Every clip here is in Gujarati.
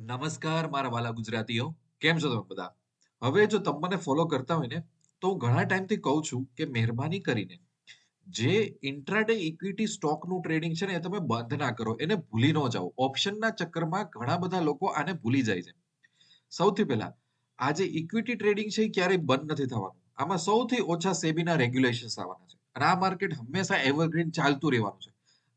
નમસ્કાર મારા વાલા ગુજરાતીઓ, કેમ છો તમે બધા? હવે જો તમે મને ફોલો કરતા હોય ને, તો હું ઘણા ટાઈમથી કહું છું કે મહેરબાની કરીને જે ઇન્ટ્રાડે ઇક્વિટી સ્ટોકનું ટ્રેડિંગ છે ને, એ તમે બંધ ના કરો, એને ભૂલી ન જાઓ. ઓપ્શનના ચક્કરમાં ઘણા બધા લોકો આને ભૂલી જાય છે. સૌથી પહેલા આ જે ઇક્વિટી ટ્રેડિંગ છે એ ક્યારેય બંધ નથી થવાનું. આમાં સૌથી ઓછા સેબીના રેગ્યુલેશન્સ આવવાના છે. અને આ માર્કેટ હંમેશા એવરગ્રીન ચાલતું રહેવાનું છે.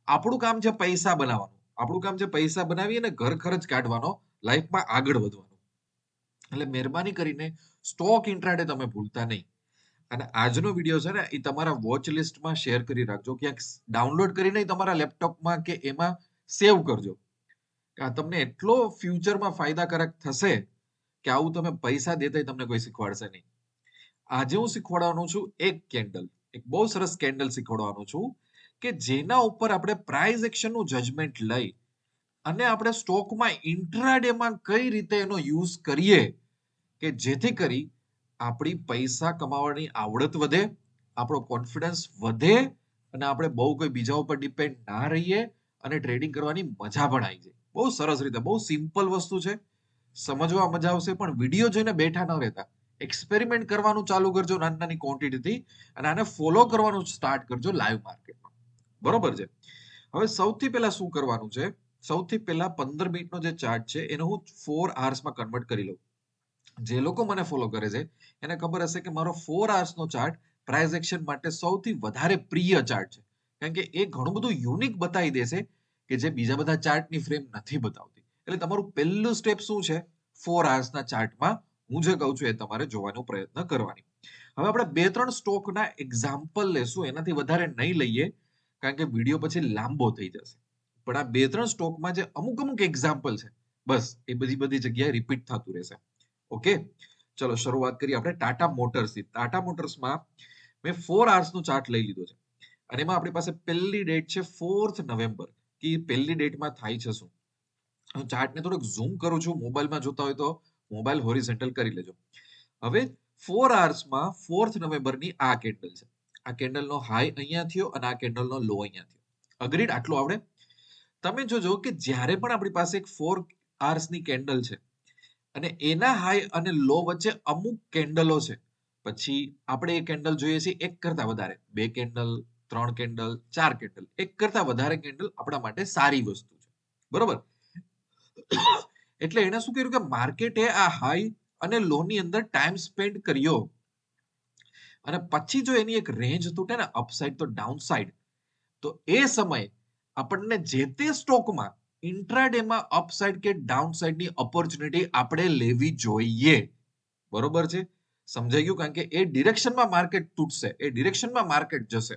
આપણું કામ છે પૈસા બનાવવાનું. આપણું કામ છે પૈસા બનાવી અને ઘર ખર્ચ કાઢવાનો. લાઈફમાં આગળ વધવાનું. એટલે મહેરબાની કરીને સ્ટોક ઇન્ટ્રાડે તમે ભૂલતા નહીં. અને આજનો વીડિયો છે ને, એ તમારા વોચ લિસ્ટમાં શેર કરી રાખજો. ક્યાંક ડાઉનલોડ કરીને તમારા લેપટોપમાં કે એમાં સેવ કરજો. આ તમને એટલો ફ્યુચરમાં ફાયદાકારક થશે કે આવું તમે પૈસા દેતા તમને કોઈ શીખવાડશે નહીં. આજે હું શીખવાડવાનું છું એક કેન્ડલ એક બહુ સરસ કેન્ડલ શીખવાડવાનું છું કે જેના ઉપર આપણે પ્રાઇઝ એક્શનનું જજમેન્ટ લઈ અને આપણે સ્ટોકમાં ઇન્ટ્રાડેમાં કઈ રીતે એનો યુઝ કરીએ કે જેથી કરી આપણી પૈસા કમાવાની આવડત વધે, આપણો કોન્ફિડન્સ વધે અને આપણે બહુ કોઈ બીજા ઉપર ડિપેન્ડ ના રહીએ અને ટ્રેડિંગ કરવાની મજા પણ આવી જાય. બહુ સરસ રીતે, બહુ સિમ્પલ વસ્તુ છે. સમજવા મજા આવશે, પણ વીડિયો જોઈને બેઠા ન રહેતા. એક્સપેરિમેન્ટ કરવાનું ચાલુ કરજો નાની નાની ક્વોન્ટિટીથી અને આને ફોલો કરવાનું સ્ટાર્ટ કરજો લાઈવ માર્કેટમાં બરોબર છે? હવે સૌથી પહેલા શું કરવાનું છે? સૌથી પહેલા પંદર મિનિટનો જે ચાર્ટ છે, એને હું ફોર આવર્સમાં કન્વર્ટ કરી લઉં. જે લોકો મને ફોલો કરે છે, એને ખબર હશે કે મારો ફોર આવર્સનો ચાર્ટ પ્રાઇઝ એક્શન માટે સૌથી વધારે પ્રિય ચાર્ટ છે. કારણ કે એ ઘણું બધું યુનિક બતાવી દેશે કે જે બીજા બધા ચાર્ટની ફ્રેમ નથી બતાવતી. એટલે તમારું પહેલું સ્ટેપ શું છે? ફોર આવર્સના ચાર્ટમાં હું જે કહું છું એ તમારે જોવાનો પ્રયત્ન કરવાની. હવે આપણે બે ત્રણ સ્ટોકના એક્ઝામ્પલ લેશું, એનાથી વધારે નહીં લઈએ, કારણ કે વીડિયો પછી લાંબો થઈ જશે. પણ આ બે ત્રણ સ્ટોકમાં જે અમુક અમુક એક્ઝામ્પલ છે, બસ એ બધી બધી જગ્યાએ રિપીટ થતું રહેશે. ઓકે ચલો શરૂઆત કરીએ આપણે ટાટા મોટર્સથી ટાટા મોટર્સમાં મેં ફોર આવર્સનો ચાર્ટ લઈ લીધો છે. અને એમાં આપણી પાસે પહેલી ડેટ છે ફોર્થ નવેમ્બર કે પહેલી ડેટમાં થાય છે શું? હું ચાર્ટને થોડુંક ઝૂમ કરું છું. મોબાઈલમાં જોતા હોય તો મોબાઈલ હોરિઝોન્ટલ કરી લેજો. હવે ફોર આવર્સમાં ફોર્થ નવેમ્બરની આ કેન્ડલ છે. આ કેન્ડલનો હાઈ અહીંયા થયો અને આ કેન્ડલનો લો અહીંયા થયો. અગ્રીડ આટલું આવડે? તમે જોજો કે જ્યારે પણ આપણી પાસે એક ફોર આર્સની કેન્ડલ છે અને એના હાઈ અને લો વચ્ચે અમુક કેન્ડલો છે, પછી આપણે એ કેન્ડલ જોઈએ છીએ એક કરતા વધારે, બે કેન્ડલ ત્રણ કેન્ડલ ચાર કેન્ડલ એક કરતા વધારે કેન્ડલ આપણા માટે સારી વસ્તુ છે. બરોબર? એટલે એને શું કર્યું કે માર્કેટે આ હાઈ અને લો ની અંદર ટાઈમ સ્પેન્ડ કર્યો અને પછી જો એની એક રેન્જ તૂટે ને અપસાઇડ તો ડાઉનસાઇડ તો એ સમયે આપણને જે તે સ્ટોકમાં ઇન્ટ્રાડેમાં અપસાઇડ કે ડાઉનસાઇડની ઓપોર્ચ્યુનિટી આપણે લેવી જોઈએ. બરોબર છે? સમજાઈ ગયું? કારણ કે એ ડિરેક્શનમાં માર્કેટ તૂટશે, એ ડિરેક્શનમાં માર્કેટ જશે.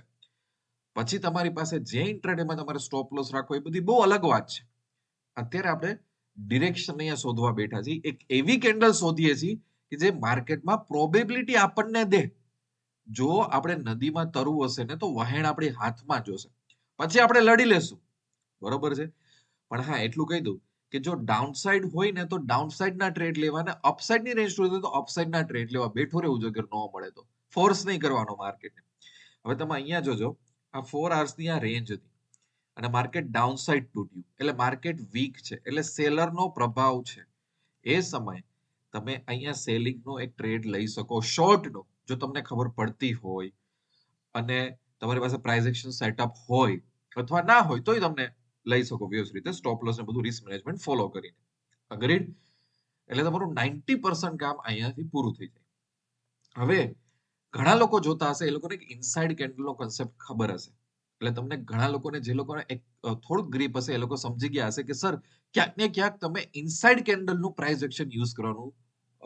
પછી તમારી પાસે જે ઇન્ટ્રાડેમાં તમારે સ્ટોપ લોસ રાખવો એ બધી બહુ અલગ વાત છે. અત્યારે આપણે ડિરેક્શન અહીંયા શોધવા બેઠા છીએ. એક એવી કેન્ડલ શોધીએ છીએ કે જે માર્કેટમાં પ્રોબેબિલિટી આપણને દે. જો આપણે નદીમાં તરવું હશે ને તો વહેણ આપણી હાથમાં જોશે પછી આપણે લડી લેશું. બરોબર છે? પણ હા, એટલું કહી દઉં કે જો ડાઉનસાઇડ હોય ને તો ડાઉનસાઇડ ના ટ્રેડ લેવા ને અપસાઇડની રેન્જ શોધે તો અપસાઇડ ના ટ્રેડ લેવા. બેઠો રહેવું જોઈએ ન મળે તો. ફોર્સ નહીં કરવાનો માર્કેટને હવે તમે અહીંયા જોજો, આ ફોરની આ રેન્જ હતી અને માર્કેટ ડાઉનસાઇડ તૂટ્યું. એટલે માર્કેટ વીક છે. એટલે સેલરનો પ્રભાવ છે. એ સમયે તમે અહીંયા સેલિંગનો એક ટ્રેડ લઈ શકો. શોર્ટનો જો તમને ખબર પડતી હોય. અને તમારી પાસે પ્રાઇસ એક્શન સેટઅપ હોય અથવા ના હોય તોય તમને લઈ શકો વ્યવસ્થિત રીતે સ્ટોપ લોસ ને બધું રિસ્ક મેનેજમેન્ટ ફોલો કરીને. અગ્રીડ એટલે તમારું નાઇન્ટી પર્સન્ટ કામ અહીંયાથી પૂરું થઈ જાય. હવે ઘણા લોકો જોતા હશે, એ લોકોને એક ઇનસાઇડ કેન્ડલનો કન્સેપ્ટ ખબર હશે. એટલે તમને ઘણા લોકોને જે લોકોને એક થોડુંક ગ્રીપ હશે, એ લોકો સમજી ગયા હશે કે, સર, ક્યાંક ને ક્યાંક તમે ઇનસાઇડ કેન્ડલનું પ્રાઇસ એક્શન યુઝ કરવાનું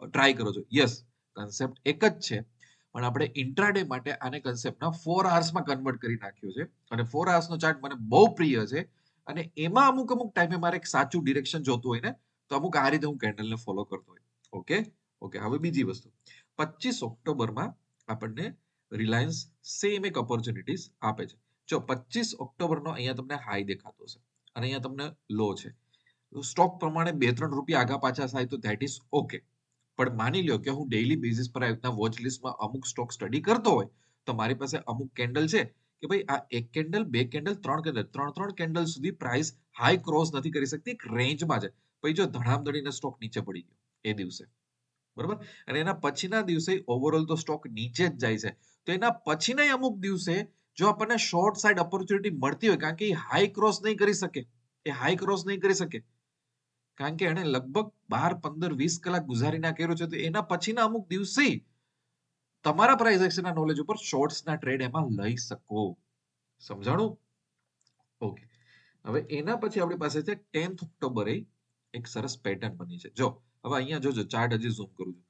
ટ્રાય કરો છો. યસ કન્સેપ્ટ એક જ છે. પણ આપણે ઇન્ટ્રાડે માટે આને કન્સેપ્ટના ફોર આવર્સમાં કન્વર્ટ કરી નાખ્યું છે. અને ફોર આવર્સનો ચાર્ટ મને બહુ પ્રિય છે. અને એમાં અમુક અમુક ટાઈમે મારે એક સાચું ડિરેક્શન જોતું હોય ને, તો અમુક આ રીતે હું કેન્ડલને ફોલો કરતો હોય. ઓકે ઓકે હવે બીજી વસ્તુ. પચીસ ઓક્ટોબરમાં આપણને રિલાયન્સ સેમ એક ઓપોર્ચ્યુનિટીઝ આપે છે. જો પચીસ ઓક્ટોબરનો અહીંયા તમને હાઈ દેખાતો છે અને અહીંયા તમને લો છે. સ્ટોક પ્રમાણે બે ત્રણ રૂપિયા આગા પાછા થાય તો ધેટ ઇઝ ઓકે પણ માની લ્યો કે હું ડેઈલી બેઝિસ પર આ વોચ લિસ્ટમાં અમુક સ્ટોક સ્ટડી કરતો હોય, તો મારી પાસે અમુક કેન્ડલ છે કે ભાઈ આ એક કેન્ડલ બે કેન્ડલ ત્રણ કેન્ડલ ત્રણ ત્રણ કેન્ડલ સુધી પ્રાઇસ હાઈ ક્રોસ નથી કરી શકતી, એક રેન્જમાં છે. પછી જો ધડામ ધડીને સ્ટોક નીચે પડી ગયો એ દિવસે. બરોબર? અને એના પછીના દિવસે ઓવરઓલ તો સ્ટોક નીચે જ જાય છે. તો એના પછીના અમુક દિવસે જો આપણને શોર્ટ સાઇડ ઓપોર્ચ્યુનિટી મળતી હોય, કારણ કે એ હાઈ ક્રોસ નહીં કરી શકે, એ હાઈ ક્રોસ નહીં કરી શકે કારણ કે એને લગભગ બાર, પંદર, વીસ કલાક ગુજારીને કર્યો છે, તો એના પછીના અમુક દિવસે તમારા પ્રાઇસ એક્શનના નોલેજ ઉપર શોર્ટ્સના ટ્રેડ એમાં લઈ શકો. સમજાણું? ઓકે હવે એના પછી આપણી પાસે છે ટેન્થ ઓક્ટોબરે એક સરસ પેટર્ન બની છે. જો, હવે અહીંયા જોજો ચાર્ટ હજી ઝૂમ કરું છું.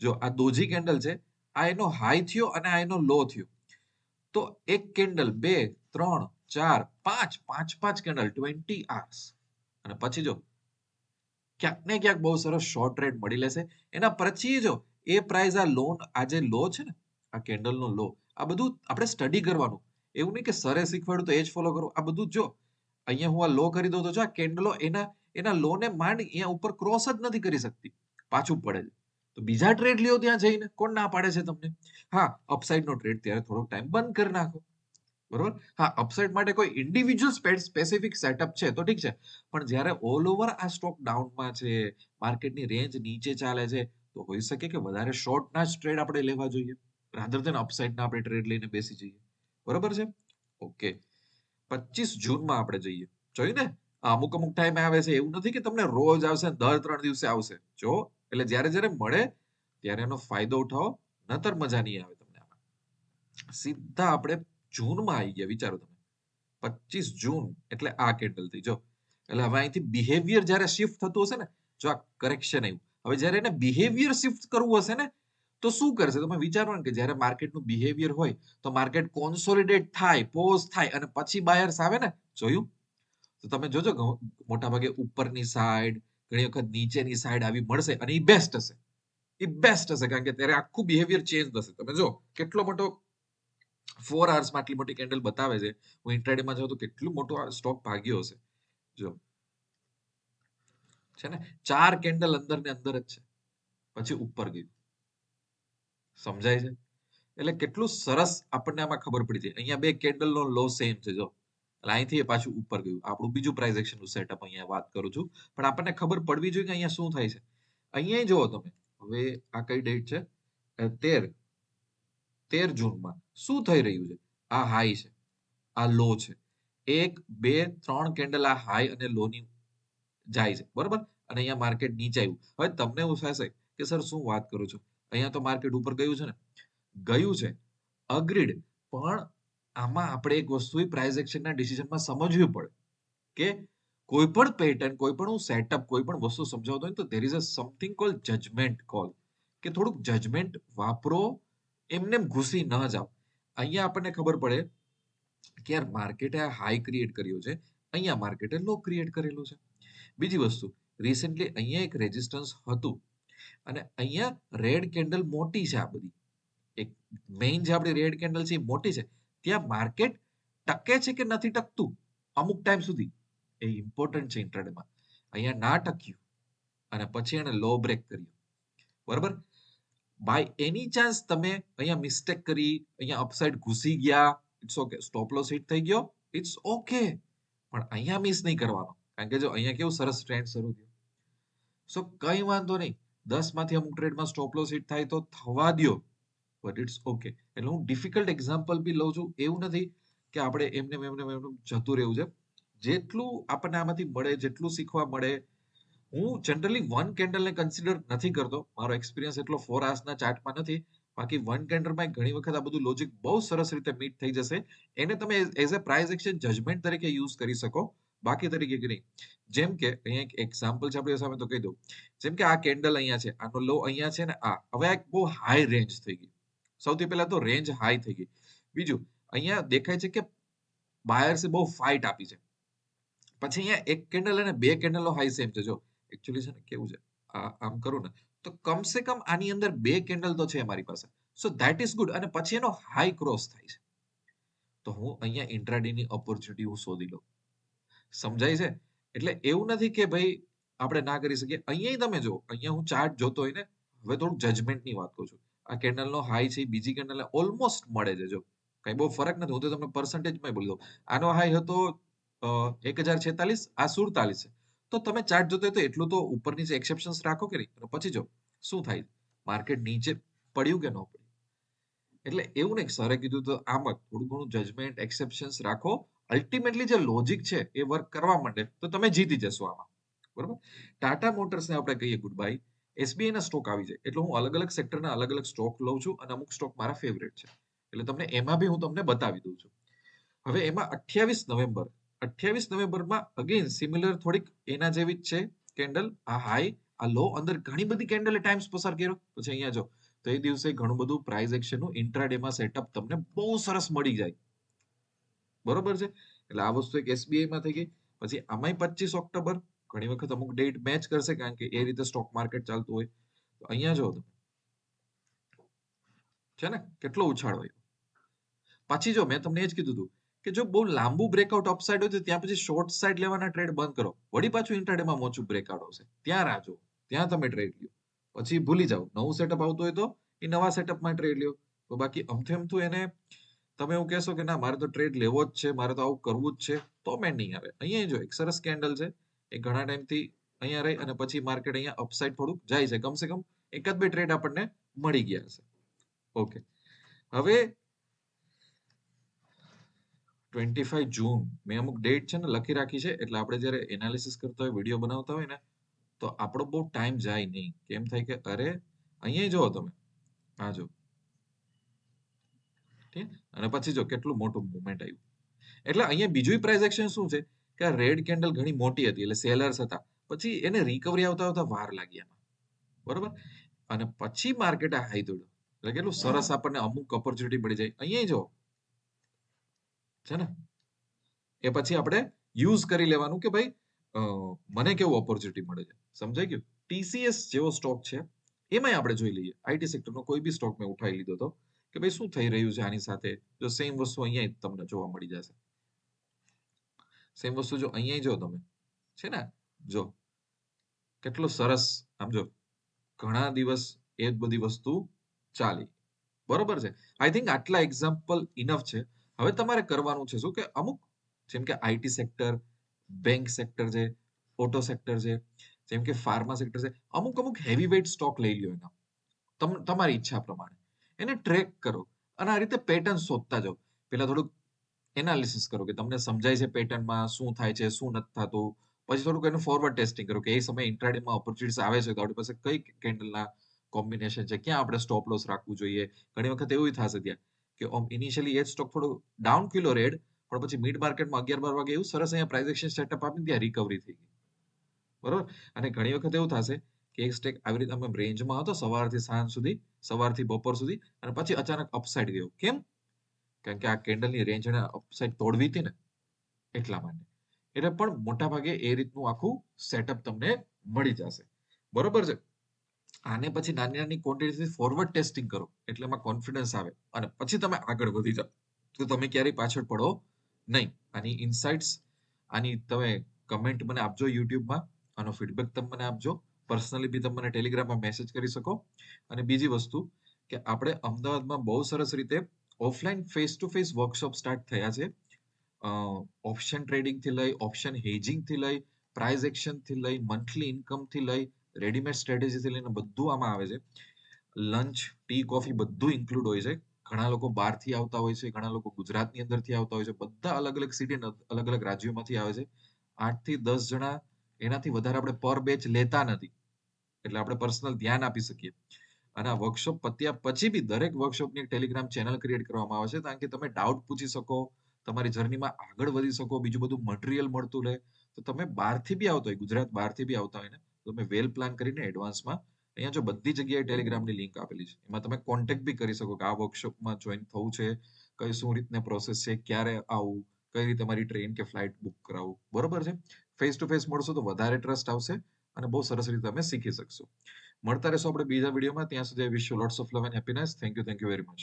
જો, આ દોજી કેન્ડલ છે, આ એનો હાઈ થયો અને આ એનો લો થયો. તો એક કેન્ડલ બે, ત્રણ, ચાર, પાંચ પાંચ પાંચ કેન્ડલ ટ્વેન્ટી આર્સ અને પછી જો ક્યાંક ને ક્યાંક બહુ સરસ શોર્ટ ટ્રેડ મળી લેશે. એના પછી જો, એ પ્રાઇસ આ લોન આ જે લો છે ને, આ કેન્ડલનો લો આ બધું આપણે સ્ટડી કરવાનું. એવું નહીં કે સરે શીખવાડ્યું તો એ જ ફોલો કરો આ બધું જો, અહીંયા હું આ લો કરી દઉં તો જો આ કેન્ડલો એના એના લોને માંડ અહીંયા ઉપર ક્રોસ જ નથી કરી શકતી. પાછું પડે છે. તો બીજા ટ્રેડ લ્યો ત્યાં જઈને. કોણ ના પાડે છે તમને? હા અપસાઇડનો ટ્રેડ ત્યારે થોડોક ટાઈમ બંધ કરી નાખો. બરોબર? હા અપસાઇડ માટે કોઈ ઇન્ડિવિજ્યુઅલ સ્પેસિફિક સેટઅપ છે તો ઠીક છે. પણ જ્યારે ઓલ ઓવર આ સ્ટોક ડાઉનમાં છે માર્કેટની રેન્જ નીચે ચાલે છે, તો હોઈ શકે કે વધારે શોર્ટના જ ટ્રેડ આપણે લેવા જોઈએ. રાધર દેન અપસાઇડના આપણે ટ્રેડ લઈને બેસી જઈએ. બરોબર છે? ઓકે પચીસ જૂનમાં આપણે જઈએ. જોયું ને? અમુક અમુક ટાઈમે આવે છે. એવું નથી કે તમને રોજ આવશે, દર ત્રણ દિવસે આવશે. જો? એટલે જ્યારે જ્યારે મળે, ત્યારે એનો ફાયદો ઉઠાવો. નતર મજા નહીં આવે તમને આમાં. સીધા આપણે જૂનમાં આવી ગયા, વિચારો તમે. પચીસ જૂન, એટલે આ કેન્ડલ થઈ જો. એટલે હવે અહીંથી બિહેવિયર જ્યારે શિફ્ટ થતું હશે ને, જો આ કરેક્શન આવ્યું. હવે જ્યારે એને બિહેવિયર શિફ્ટ કરવું હશે ને, તો શું કરશે? તમે વિચારો ને કે જ્યારે માર્કેટનું બિહેવિયર હોય, તો માર્કેટ કોન્સોલિડેટ થાય પોઝ થાય, અને પછી બાયર્સ આવે ને, જોયું? તો તમે જોજો મોટા ભાગે ઉપરની સાઈડ ઘણી વખત નીચેની સાઈડ આવી મળશે, અને એ બેસ્ટ હશે. એ બેસ્ટ હશે, કારણ કે ત્યારે આખું બિહેવિયર ચેન્જ થશે. તમે જો, કેટલો મોટો ફોર આવર્સમાં આટલી મોટી કેન્ડલ બતાવે છે. હું ઇન્ટ્રાડેમાં જાઉં તો કેટલું મોટો સ્ટોક ભાગ્યો હશે. જો. છે ને? ચાર કેન્ડલ અંદર ને અંદર જ છે. પછી ઉપર ગયું. સમજાય છે? એટલે કેટલું સરસ આપણને આમાં ખબર પડી જાય. અહીંયા બે કેન્ડલ નો લો સેમ છે, જો. અહીંથી એ પાછું ઉપર ગયું. આપણું બીજું પ્રાઇઝ એક્શનનું સેટઅપ અહીંયા વાત કરું છું. પણ આપણને ખબર પડવી જોઈએ કે અહીંયા શું થાય છે. અહીંયા જુઓ તમે. હવે આ કઈ ડેટ છે? તેર. તેર જૂનમાં. શું થઈ રહ્યું છે? આ હાઈ છે. આ લો છે. એક, બે, ત્રણ કેન્ડલ આ હાઈ અને લો ની જાય છે. બરોબર? અને અહીંયા માર્કેટ નીચે આવ્યું. હવે તમને એવું થશે કે, સર, શું વાત કરું છું? અહીંયા તો માર્કેટ ઉપર ગયું છે ને? ગયું છે. અગ્રીડ પણ આમાં આપણે એક વસ્તુ પ્રાઇસ એક્શનના ડિસિઝનમાં સમજવી પડે કે કોઈ પણ પેટર્ન કોઈ પણ હું સેટઅપ કોઈ પણ વસ્તુ સમજાવતો હોય તો there is a something call judgement call કે થોડુંક જજમેન્ટ વાપરો એમને ઘૂસી ન જાઓ. અહીંયા આપણને ખબર પડે કે યાર માર્કેટે હાઈ ક્રિએટ કર્યો છે. અહીંયા માર્કેટે લો ક્રિએટ કરેલું છે. બીજી વસ્તુ રિસેન્ટલી અહીંયા એક રેઝિસ્ટન્સ હતું. અને અહીંયા રેડ કેન્ડલ મોટી છે આ બધી. એક મેઇન જે આપણી રેડ કેન્ડલ છે એ મોટી છે. ત્યાં માર્કેટ ટકે છે કે નથી ટકતું? અમુક ટાઈમ સુધી. એ ઇમ્પોર્ટન્ટ છે ઇન્ટ્રાડેમાં અહીંયા ના ટક્યું. અને પછી એને લો બ્રેક કર્યું. બરાબર? બાય એની ચાન્સ તમે અહીંયા મિસ્ટેક કરી, અહીંયા અપસાઇડ ઘૂસી ગયા it's okay stop loss hit થઈ ગયો ઇટ્સ ઓકે પણ અહીંયા મિસ નહીં કરવાનો, કારણ કે જો અહીંયા કેવું સરસ ટ્રેન્ડ શરૂ થયો. સો કઈ વાંધો નહીં, દસમાંથી અમુક ટ્રેડમાં સ્ટોપ લોસ હિટ થાય તો થવા દો બટ ઇટ્સ ઓકે એટલે હું ડિફિકલ્ટ એક્ઝામ્પલ બી લઉં છું, એવું નથી કે આપણે એમને એમને એમને જતું રહેવું છે. જેટલું આપણને આમાંથી મળે, જેટલું શીખવા મળે હું જનરલી વન કેન્ડલને કન્સિડર નથી કરતો. મારો એક્સપિરિયન્સ એટલો ફોર આવર્સના ચાર્ટમાં નથી. બાકી વન કેન્ડલમાં ઘણી વખત આ બધું લોજિક બહુ સરસ રીતે મીટ થઈ જશે. એને તમે as a price action judgement તરીકે યુઝ કરી શકો. બાકી તરીકે નહીં. જેમ કે, અહીંયા એક એક્ઝામ્પલ છે આપણી સામે તો કહી દઉં. જેમ કે આ કેન્ડલ અહીંયા છે, આનો લો અહીંયા છે ને આ. હવે એક બહુ હાઈ રેન્જ થઈ ગઈ. સૌથી પહેલા તો રેન્જ હાઈ થઈ ગઈ. બીજું, અહીંયા દેખાય છે કે બાયર્સે બહુ ફાઇટ આપી છે. પછી અહીંયા એક કેન્ડલ અને બે કેન્ડલનો હાઈ સેમ છે. જો એકચ્યુઅલી છે ને કેવું છે? આમ કરું ને, તો કમસે કમ આની અંદર બે કેન્ડલ તો છે મારી પાસે. સો ધેટ ઇઝ ગુડ અને પછી એનો હાઈ ક્રોસ થાય છે. તો હું અહીંયા ઇન્ટ્રાડેની ઓપોર્ચ્યુનિટી હું શોધી લઉં. સમજાય છે? એટલે એવું નથી કે ભાઈ આપણે ના કરી શકીએ. અહીંયા તમે જો અહીંયા હું ચાર્ટ જોતો હોય ને, હવે થોડું જજમેન્ટની વાત કરું છું. આ કેન્ડલનો હાઈ છે, બીજી કેન્ડલ ઓલમોસ્ટ મળે છે. જો, કઈ બહુ ફરક નથી, હું તો તમને પર્સન્ટેજમાં બોલી દઉં. આનો હાઈ હતો એક હજાર છેતાલીસ, આ સુડતાલીસ છે. તો તમે ચાર્ટ જોતો તો એટલું તો ઉપર નીચે એક્સેપ્શન્સ રાખો કે નહીં પછી જો, શું થાય? માર્કેટ નીચે પડ્યું કે ન પડ્યું? એટલે એવું નહીં સરે કીધું તો આમ જ થોડું ઘણું જજમેન્ટ એક્સેપ્શન્સ રાખો. અલ્ટિમેટલી જે લોજિક છે એ વર્ક કરવા માંડે, તો તમે જીતી જશો આમાં. બરોબર? ટાટા મોટર્સને આપણે કહીએ ગુડ બાય એસબીઆઈ ના સ્ટોક આવી જાય. એટલે હું અલગ અલગ સેક્ટરના અલગ અલગ સ્ટોક લઉં છું અને અમુક સ્ટોક મારા ફેવરેટ છે. એટલે તમને એમાં બી હું તમને બતાવી દઉં છું. હવે એમાં અઠ્યાવીસ નવેમ્બર અઠ્યાવીસ નવેમ્બરમાં અગેન સિમિલર થોડીક એના જેવી જ છે કેન્ડલ આ હાઈ આ લો અંદર ઘણી બધી કેન્ડલે ટાઈમ્સ પસાર કર્યો. પછી અહીંયા જો, તો એ દિવસે ઘણું બધું પ્રાઇસ એક્શનનું ઇન્ટ્રાડેમાં સેટઅપ તમને બહુ સરસ મળી જાય. બરોબર છે? એટલે આ વસ્તુ એક એસબીઆઈ માં થઈ ગઈ. પછી આમાંય પચીસ ઓક્ટોબર, ઘણી વખત અમુક ડેટ મેચ કરશે કારણ કે એ રીતે સ્ટોક માર્કેટ ચાલતું હોય. તો અહીંયા જો, છે ને? કેટલો ઉછાળ હોય પછી જો, મેં તમને એ જ કીધું હતું. કે જો બહુ લાંબુ બ્રેકઆઉટ અપસાઇડ હોય તો ત્યાં પછી શોર્ટ સાઇડ લેવાના ટ્રેડ બંધ કરો. વળી પાછું ઇન્ટરડેમાં મોચું બ્રેકઆઉટ આવશે. ત્યાં રાહ ત્યાં તમે ટ્રેડ લ્યો. પછી ભૂલી જાઓ. નવું સેટઅપ આવતું હોય તો એ નવા સેટઅપમાં ટ્રેડ લ્યો. તો બાકી અમથે અમથું એને તમે એવું કહેશો કે ના, મારે તો ટ્રેડ લેવો જ છે, મારે તો આવું કરવું જ છે, તો મેં નહીં આવે. અહીંયા જો એક સરસ કેન્ડલ છે. એ ઘણા ટાઈમથી અહીંયા રહી અને પછી માર્કેટ અહીંયા અપસાઇડ થોડુંક જાય છે. કમસે કમ એકાદ બે ટ્રેડ આપણને મળી ગયા છે. ઓકે હવે ટ્વેન્ટી ફાઈવ જૂન મેં અમુક ડેટ છે ને લખી રાખી છે, એટલે આપણે જ્યારે એનાલિસિસ કરતા હોય વીડિયો બનાવતા હોય ને, તો આપણો બહુ ટાઈમ જાય નહીં. કેમ થાય કે, અરે, અહીંયા જુઓ તમે. હા જો અને પછી જો કેટલું મોટું મુવમેન્ટ આવ્યું. એટલે અહીંયા બીજું પ્રાઇસ એક્શન શું છે? કે આ રેડ કેન્ડલ ઘણી મોટી હતી, એટલે સેલર્સ હતા. પછી એને રિકવરી આવતા આવતા વાર લાગી એમાં. બરોબર? અને પછી માર્કેટ આ હાઈ દોડ્યું. એટલે કેટલું સરસ આપણને અમુક ઓપોર્ચ્યુનિટી મળી જાય. અહીંયા જો છે ને? એ પછી આપણે યુઝ કરી લેવાનું કે ભાઈ મને કેવું ઓપોર્ચ્યુનિટી મળે છે? સમજાઈ ગયું? ટીસીએસ જેવો સ્ટોક છે. એમાંય આપણે જોઈ લઈએ. આઈટી સેક્ટરનો કોઈ બી સ્ટોક મેં ઉઠાવી લીધો હતો કે ભાઈ શું થઈ રહ્યું છે આની સાથે? જો સેમ વસ્તુ અહીંયા તમને જોવા મળી જશે. સેમ વસ્તુ જો અહીંયા જો તમે. છે ને? જો. કેટલો સરસ, આમ જો, ઘણા દિવસ એ જ બધી વસ્તુ ચાલી. બરોબર છે? આઈ થિંક આટલા એક્ઝામ્પલ ઇનફ છે. હવે તમારે કરવાનું છે શું કે અમુક, જેમ કે આઈટી સેક્ટર બેંક સેક્ટર છે ઓટો સેક્ટર છે, જેમ કે ફાર્મા સેક્ટર છે, અમુક અમુક હેવી વેઇટ સ્ટોક લઈ લ્યો એના. તમારી ઈચ્છા પ્રમાણે. એને ટ્રેક કરો અને આ રીતે પેટર્ન શોધતા જાઓ. પેલા થોડુંક એનાલિસિસ કરો કે તમને સમજાય છે પેટર્નમાં શું થાય છે, શું નથી થતું. પછી થોડુંક એનું ફોરવર્ડ ટેસ્ટિંગ કરો કે એ સમયે ઇન્ટ્રાડેમાં ઓપોર્ચ્યુનિટીસ આવે છે તો આપણી પાસે કઈ કેન્ડલના કોમ્બિનેશન છે? ક્યાં આપણે સ્ટોપ લોસ રાખવું જોઈએ? ઘણી વખત એવું થશે ત્યાં. કે ઓમ ઇનિશિયલી એ સ્ટોક થોડું ડાઉન કિલો રેડ, પણ પછી મિડ માર્કેટમાં અગિયાર બાર વાગે એવું સરસ અહીંયા પ્રાઇસ એક્શન સેટઅપ આપીને ત્યાં રિકવરી થઈ ગઈ. બરોબર? અને ઘણી વખત એવું થશે કે એક સ્ટેક આવી રીતે અમે રેન્જમાં હતો સવારથી સાંજ સુધી, સવારથી બપોર સુધી, અને પછી અચાનક અપસાઇડ ગયો. કેમ? કારણ કે આ કેન્ડલની રેન્જ એને અપસાઇડ તોડવી હતી ને એટલા માટે. એટલે પણ મોટા ભાગે એ રીતનું આખું સેટઅપ તમને મળી જશે. બરોબર છે? આને પછી નાની નાની ક્વોન્ટિટીથી ફોરવર્ડ ટેસ્ટિંગ કરો. એટલે એમાં કોન્ફિડન્સ આવે. અને પછી તમે આગળ વધી જાઓ. તો તમે ક્યારેય પાછળ પડો નહીં. આની ઇન્સાઇટ્સ આની તમે કમેન્ટ મને આપજો યુટ્યુબમાં આનો ફીડબેક તમે મને આપજો. પર્સનલી બી તમે મને ટેલિગ્રામમાં મેસેજ કરી શકો. અને બીજી વસ્તુ કે આપણે અમદાવાદમાં બહુ સરસ રીતે offline face to face workshop start થયા છે ઓપ્શન ટ્રેડિંગથી લઈ ઓપ્શન હેજિંગથી લઈ પ્રાઇઝ એક્શનથી લઈ મંથલી ઇન્કમથી લઈ રેડીમેડ સ્ટ્રેટેજીથી લઈને બધું આમાં આવે છે. લંચ ટી કોફી બધું ઇન્ક્લુડ હોય છે. ઘણા લોકો બહારથી આવતા હોય છે, ઘણા લોકો ગુજરાતની અંદરથી આવતા હોય છે. બધા અલગ અલગ સિટી અલગ અલગ રાજ્યોમાંથી આવે છે. આઠથી દસ જણા એનાથી વધારે આપણે પર બેચ લેતા નથી. એટલે આપણે પર્સનલ ધ્યાન આપી શકીએ. અને આ વર્કશોપ પત્યા પછી બી દરેક વર્કશોપની એક ટેલિગ્રામ ચેનલ ક્રિએટ કરવામાં આવે છે. કારણ કે તમે ડાઉટ પૂછી શકો, તમારી જર્નીમાં આગળ વધી શકો, બીજું બધું મટીરિયલ મળતું રહે. તો તમે બહારથી બી આવતા હોય, ગુજરાત બહારથી બી આવતા હોય ને તમે વેલ પ્લાન કરીને એડવાન્સમાં અહીંયા જો બધી જગ્યાએ ટેલિગ્રામની લિંક આપેલી છે. એમાં તમે કોન્ટેક્ટ બી કરી શકો કે આ વર્કશોપમાં જોઈન થવું છે, કઈ શું રીતને પ્રોસેસ છે, ક્યારે આવું, કઈ રીતે મારી ટ્રેન કે ફ્લાઇટ બુક કરાવવું બરોબર છે? ફેસ ટુ ફેસ મળશો તો વધારે ટ્રસ્ટ આવશે અને બહુ સરસ રીતે તમે શીખી શકશો. મળતા રહેશો આપણે બીજા વિડીયોમાં. ત્યાં સુધી wish you lots of love and happiness thank you thank you very much